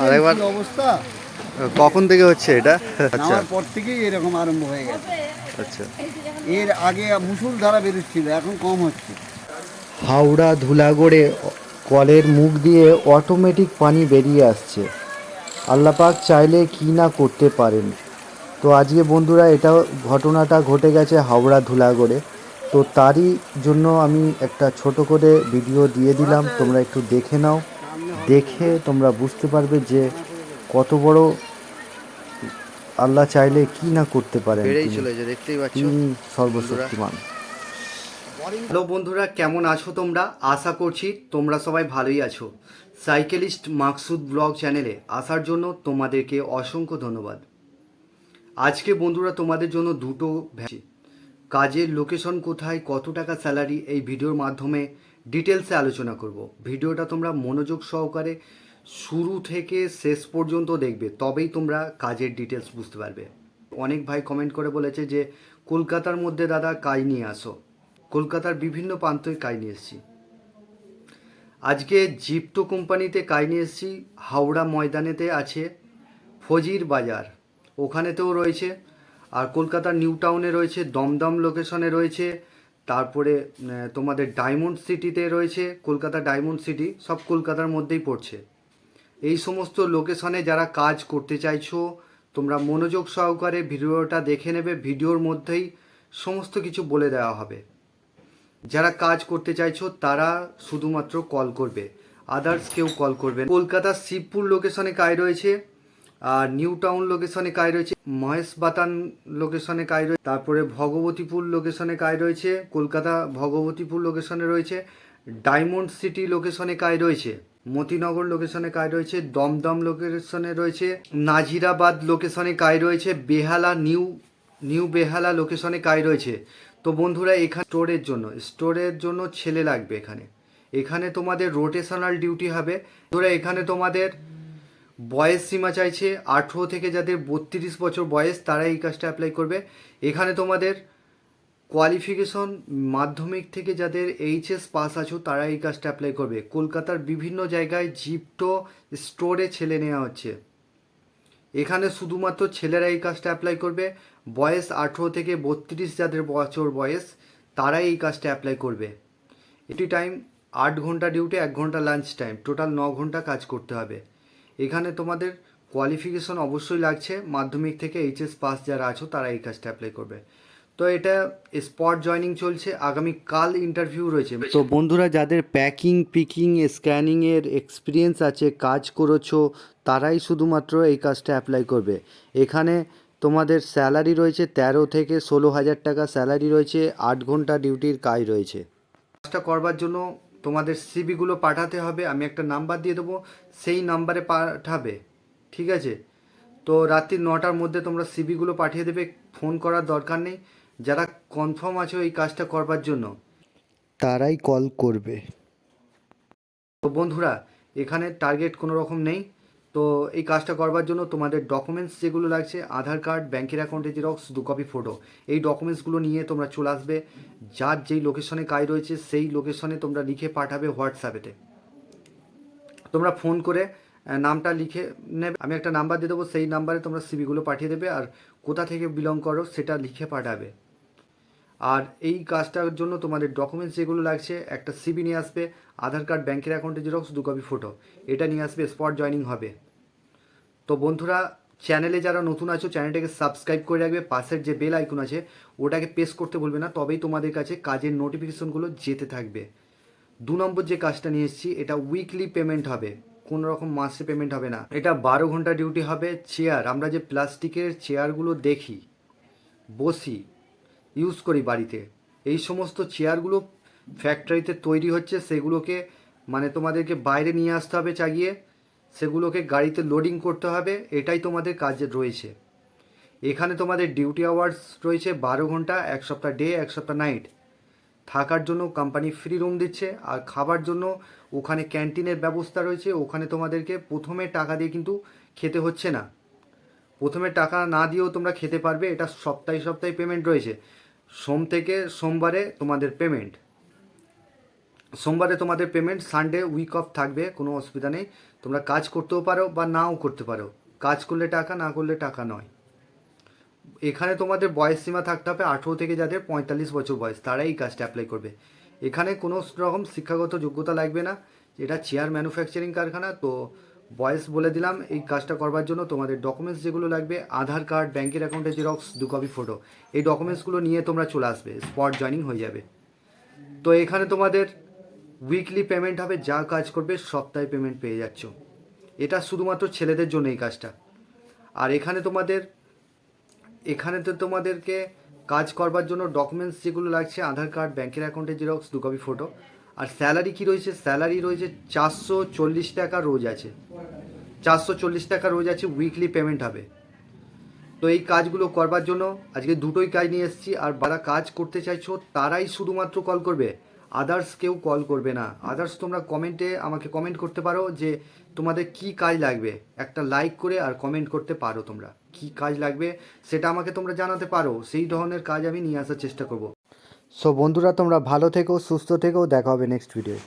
আরেকবার- অবস্থা কখন থেকে হচ্ছে এটা? আচ্ছা। পর থেকেই এরকম আরম্ভ হয়ে গেছে। আচ্ছা। এর আগে মুসুল ধারা বেরোচ্ছিল এখন কম হচ্ছে। হাওড়া ধুলাগড়ে কলের মুখ দিয়ে অটোমেটিক পানি বেরিয়ে আসছে। আল্লাপাক চাইলে কি না করতে পারেন? তো আজকে বন্ধুরা এটা ঘটনাটা ঘটে গেছে হাওড়া ধুলাগড়ে। তো তারই জন্য আমি একটা ছোট করে ভিডিও দিয়ে দিলাম তোমরা একটু দেখে নাও। দেখে তোমরা বুঝতে পারবে যে কত বড় আল্লাহ চাইলে কি না করতে পারেন তিনি। পাচ্ছ। সর্বশক্তিমান। হ্যালো বন্ধুরা কেমন আছো তোমরা? আশা করছি তোমরা সবাই ভালোই আছো। সাইকেলিস্ট মাকসুদ ব্লগ চ্যানেলে আসার জন্য তোমাদেরকে অসংখ্য ধন্যবাদ। আজকে বন্ধুরা তোমাদের জন্য দুটো ভ্যাসি কাজের লোকেশন কোথায় কত টাকা স্যালারি এই ভিডিওর মাধ্যমে ডিটেলসে আলোচনা করব। ভিডিওটা তোমরা মনোযোগ সহকারে শুরু থেকে শেষ পর্যন্ত দেখবে, তবেই তোমরা কাজের ডিটেলস বুঝতে পারবে। অনেক ভাই কমেন্ট করে বলেছে যে, কলকাতার মধ্যে দাদা কাজ নিয়ে আসো। কলকাতার বিভিন্ন প্রান্তে কাজ নিয়ে এসেছি। আজকে জিপ্টো কোম্পানিতে কাজ নিয়ে এসেছি, হাওড়া ময়দানেতে আছে ফজির বাজার। ওখানেতেও রয়েছে। আর কলকাতার নিউ টাউনে রয়েছে, দমদম লোকেশনে রয়েছে তারপরে তোমাদের ডায়মন্ড সিটিতে রয়েছে, কলকাতা ডায়মন্ড সিটি সব কলকাতার মধ্যেই পড়ছে এই সমস্ত লোকেশনে যারা কাজ করতে চাইছো, তোমরা মনোযোগ সহকারে ভিডিওটা দেখে নেবে, ভিডিওর মধ্যেই সমস্ত কিছু বলে দেওয়া হবে যারা কাজ করতে চাইছো, তারা শুধুমাত্র কল করবে আদার্স কেউ কল করবে। কলকাতার শিবপুর লোকেশনে কাজ রয়েছে আর নিউ টাউন লোকেশনে কাজ রয়েছে, মহেশ বাতান লোকেশনে কাজ রয়েছে, তারপরে ভগবতীপুর লোকেশনে কাজ রয়েছে, কলকাতা ভগবতীপুর লোকেশনে রয়েছে, ডায়মন্ড সিটি লোকেশনে কাজ রয়েছে, মতিনগর লোকেশনে কাজ রয়েছে, দমদম লোকেশনে রয়েছে, নাজিরাবাদ লোকেশনে কাজ রয়েছে, বেহালা নিউ নিউ বেহালা লোকেশনে কাজ রয়েছে। তো বন্ধুরা, এখানে স্টোরের জন্য স্টোরের জন্য ছেলে লাগবে এখানে। এখানে তোমাদের রোটেশনাল ডিউটি হবে। ধরে এখানে তোমাদের বয়স সীমা চাইছে আঠেরো থেকে যাদের বত্রিশ বছর বয়স তারা এই কাজটা অ্যাপ্লাই করবে। এখানে তোমাদের কোয়ালিফিকেশন মাধ্যমিক থেকে যাদের এইচএস পাস আছো তারা এই কাজটা অ্যাপ্লাই করবে। কলকাতার বিভিন্ন জায়গায় জিপটো স্টোরে ছেলে নেওয়া হচ্ছে। এখানে শুধুমাত্র ছেলেরা এই কাজটা অ্যাপ্লাই করবে। বয়স আঠেরো থেকে বত্রিশ যাদের বছর বয়স, তারাই এই কাজটা অ্যাপ্লাই করবে। এটি টাইম আট ঘণ্টা ডিউটি এক ঘণ্টা লাঞ্চ টাইম টোটাল ন ঘণ্টা কাজ করতে হবে। এখানে তোমাদের কোয়ালিফিকেশন অবশ্যই লাগছে। মাধ্যমিক থেকে এইচএস পাস যারা আছো তারা এই কাজটা অ্যাপ্লাই করবে। তো এটা স্পট জয়নিং চলছে। আগামী কাল ইন্টারভিউ রয়েছে। তো বন্ধুরা যাদের প্যাকিং পিকিং স্ক্যানিংয়ের এক্সপিরিয়েন্স আছে কাজ করেছ তারাই শুধুমাত্র এই কাজটা অ্যাপ্লাই করবে। এখানে তোমাদের স্যালারি রয়েছে তেরো থেকে ষোলো হাজার টাকা। স্যালারি রয়েছে আট ঘণ্টা ডিউটির কাজ রয়েছে। কাজটা করবার জন্য তোমাদের সিবিগুলো পাঠাতে হবে আমি একটা নাম্বার দিয়ে দেবো সেই নাম্বারে পাঠাবে ঠিক আছে? তো রাত্রি নটার মধ্যে তোমরা সিবিগুলো পাঠিয়ে দেবে ফোন করার দরকার নেই যারা কনফার্ম আছে এই কাজটা করবার জন্য। তারাই কল করবে। তো বন্ধুরা এখানে টার্গেট কোনো রকম নেই। তো এই কাজটা করবার জন্য তোমাদের ডকুমেন্টস যেগুলো লাগছে, আধার কার্ড ব্যাংকের অ্যাকাউন্টে জেরক্স দু কপি ফটো এই ডকুমেন্টসগুলো নিয়ে তোমরা চলে আসবে। যার যেই লোকেশনে কাজ রয়েছে, সেই লোকেশনে তোমরা লিখে পাঠাবে হোয়াটসঅ্যাপেতে তোমরা ফোন করে নামটা লিখে নেবে। আমি একটা নাম্বার দিয়ে দেবো, সেই নাম্বারে তোমরা সিবিগুলো পাঠিয়ে দেবে, আর কোথা থেকে বিলং করো সেটা লিখে পাঠাবে। আর এই কাজটার জন্য তোমাদের ডকুমেন্টস যেগুলো লাগছে, একটা সিবি নিয়ে আসবে, আধার কার্ড ব্যাংকের অ্যাকাউন্টে জেরক্স দু কপি ফটো এটা নিয়ে আসবে স্পট জয়নিং হবে। তো বন্ধুরা চ্যানেলে যারা নতুন আছো চ্যানেলটাকে সাবস্ক্রাইব করে রাখবে, পাশের যে বেল আইকন আছে, ওটাকে প্রেস করতে বলবে না, তবেই তোমাদের কাছে কাজের নোটিফিকেশনগুলো যেতে থাকবে। দু নম্বর যে কাজটা নিয়ে এসেছি, এটা উইকলি পেমেন্ট হবে। কোনো রকম মাসে পেমেন্ট হবে না। এটা বারো ঘণ্টা ডিউটি হবে চেয়ার আমরা যে প্লাস্টিকের চেয়ারগুলো দেখি, বসি ইউজ করি বাড়িতে। এই সমস্ত চেয়ারগুলো ফ্যাক্টরিতে তৈরি হচ্ছে, সেগুলোকে মানে তোমাদেরকে বাইরে নিয়ে আসতে হবে চাগিয়ে, সেগুলোকে গাড়িতে লোডিং করতে হবে, এটাই তোমাদের কাজে রয়েছে। এখানে তোমাদের ডিউটি আওয়ার্স রয়েছে বারো ঘণ্টা, এক সপ্তাহ ডে এক সপ্তাহ নাইট থাকার জন্য কোম্পানি ফ্রি রুম দিচ্ছে, আর খাবার জন্য ওখানে ক্যান্টিনের ব্যবস্থা রয়েছে, ওখানে তোমাদেরকে প্রথমে টাকা দিয়ে কিন্তু খেতে হচ্ছে না। প্রথমে টাকা না দিয়েও তোমরা খেতে পারবে, এটা সপ্তাহে সপ্তাহে পেমেন্ট রয়েছে। সোম থেকে সোমবারে তোমাদের পেমেন্ট সোমবারে তোমাদের পেমেন্ট সানডে উইক অফ থাকবে, কোনো অসুবিধা নেই। তোমরা কাজ করতেও পারো বা নাও করতে পারো। কাজ করলে টাকা, না করলে টাকা নয়। এখানে তোমাদের বয়স সীমা থাকতে হবে আঠেরো থেকে যাদের পঁয়তাল্লিশ বছর বয়স, তারাই এই কাজটা অ্যাপ্লাই করবে। এখানে কোনো রকম শিক্ষাগত যোগ্যতা লাগবে না। এটা চেয়ার ম্যানুফ্যাকচারিং কারখানা, তো বয়স বলে দিলাম, এই কাজটা করবার জন্য তোমাদের ডকুমেন্টস যেগুলো লাগবে, আধার কার্ড ব্যাংকের অ্যাকাউন্টের জেরক্স দু কপি ফটো এই ডকুমেন্টসগুলো নিয়ে তোমরা চলে আসবে স্পট জয়নিং হয়ে যাবে। তো এখানে তোমাদের উইকলি পেমেন্ট হবে, যা কাজ করবে সপ্তাহে পেমেন্ট পেয়ে যাচ্ছ। এটা শুধুমাত্র ছেলেদের জন্য এই কাজটা। আর এখানে তোমাদের এখানে তো তোমাদেরকে কাজ করবার জন্য ডকুমেন্টস যেগুলো লাগছে, আধার কার্ড ব্যাংকের অ্যাকাউন্টের জেরক্স দু কপি ফটো আর স্যালারি কি রয়েছে? স্যালারি রয়েছে চারশো চল্লিশ টাকা রোজ আছে। চারশো চল্লিশ টাকা রোজ আছে উইকলি পেমেন্ট হবে। তো এই কাজগুলো করবার জন্য আজকে দুটোই কাজ নিয়ে এসেছি, আর যারা কাজ করতে চাইছো তারাই শুধুমাত্র কল করবে। আদার্স কেউ কল করবে না। আদার্স তোমরা কমেন্টে আমাকে কমেন্ট করতে পারো যে তোমাদের কি কাজ লাগবে। একটা লাইক করে আর কমেন্ট করতে পারো তোমরা। কি কাজ লাগবে সেটা আমাকে তোমরা জানাতে পারো। সেই ধরনের কাজ আমি নিয়ে আসার চেষ্টা করব। সো বন্ধুরা তোমরা ভালো থেকো সুস্থ থেকো দেখা হবে নেক্সট ভিডিও